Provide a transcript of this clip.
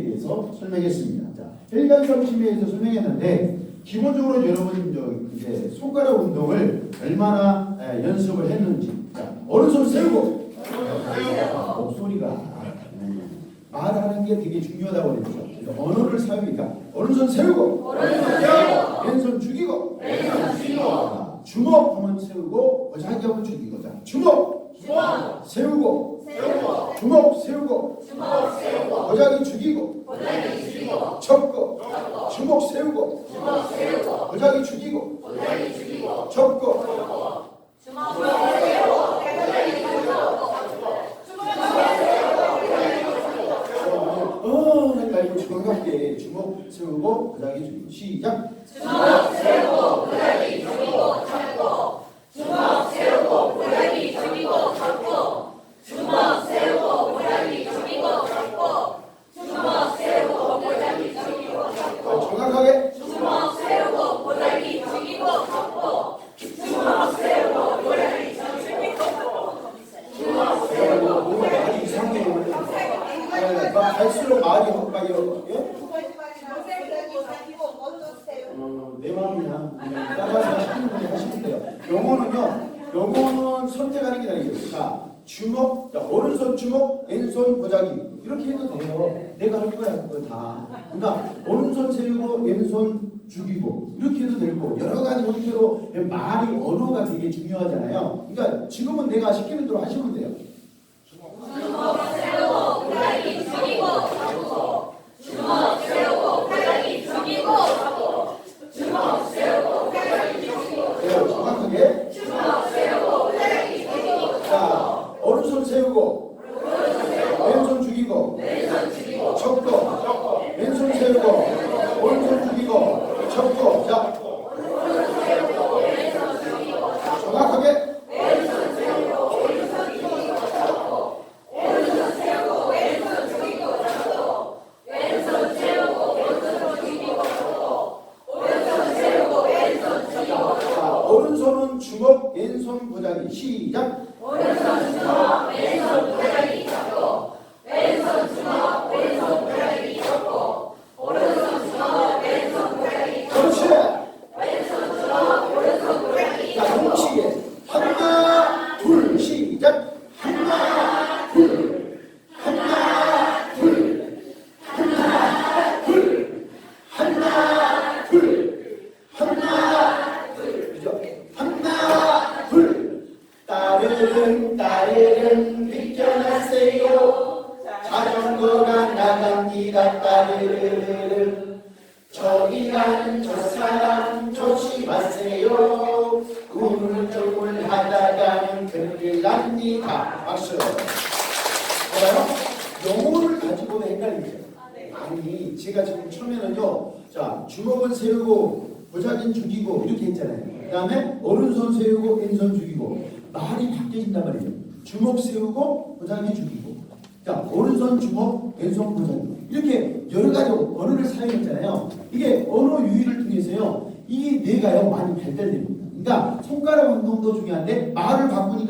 대해서 설명했습니다. 자, 일간성 침해에서 설명했는데 기본적으로 여러분 저 이제 손가락 운동을 얼마나 에, 연습을 했는지. 자, 오른손 세우고. 아, 목소리가. 음, 말하는 게 되게 중요하다고 그랬죠. 언어를 사용하니까 오른손 세우고. 왼손 죽이고. 자, 주먹 한번 세우고 어자기 한번 죽이고. 자, 주먹 세우고 주먹 세우고 어자기 죽이고 접고 주먹 세우고 어자기 죽이고 접고. 어, 그러니까 이거 정확하게 주먹 세우고 어자기 죽이고 시작. 어, 정확하게 너무 말이 이상해요. 네, 막 갈수록 말이 헛박이요. 예? 어, 내 마음이야. 그냥 따라서 하시는 분이 하시면 돼요. 영어는요, 영어는 선택하는 게 아니에요. 자, 주먹, 자, 오른손 주먹, 왼손 보자기. 이렇게 해도 돼요. 내가 할 거야, 그거 다. 그러니까, 오른손 세우고, 왼손 죽이고. 이렇게 해도 되고, 여러 가지 형태로 말이, 언어가 되게 중요하잖아요. 그러니까, 지금은 내가 시키는 대로 하시면 돼요. 돼요, 정확하게. 자, 오른손 세우고, 왼손 죽이고, 접고, 왼손 세우고, 오른손 죽이고, 접고, 자. 정확하게. 자, 오른손은 주먹, 왼손 보자기. 시작. 그렇지. 따르릉 비켜나세요. 자전거가 나갑니다. 따르릉. 저기 가는 저 사람 조심하세요. 우물쭈물 하다가는 큰일 납니다. 박수. 봐봐요. 영어를 가지고도 헷갈리죠. 아니, 제가 지금 처음에는요. 자, 주먹은 세우고 보자긴 죽이고 이렇게 했잖아요. 그 다음에 오른손 세우고 왼손 죽이고 말이 바뀌어진단 말이에요. 주먹 세우고 보자기 죽이고 자, 오른손 주먹, 왼손 보자기 이렇게 여러 가지 언어를 사용했잖아요. 이게 언어 유희를 통해서요. 이 뇌가요 많이 발달됩니다. 그러니까 손가락 운동도 중요한데 말을 바꾸니까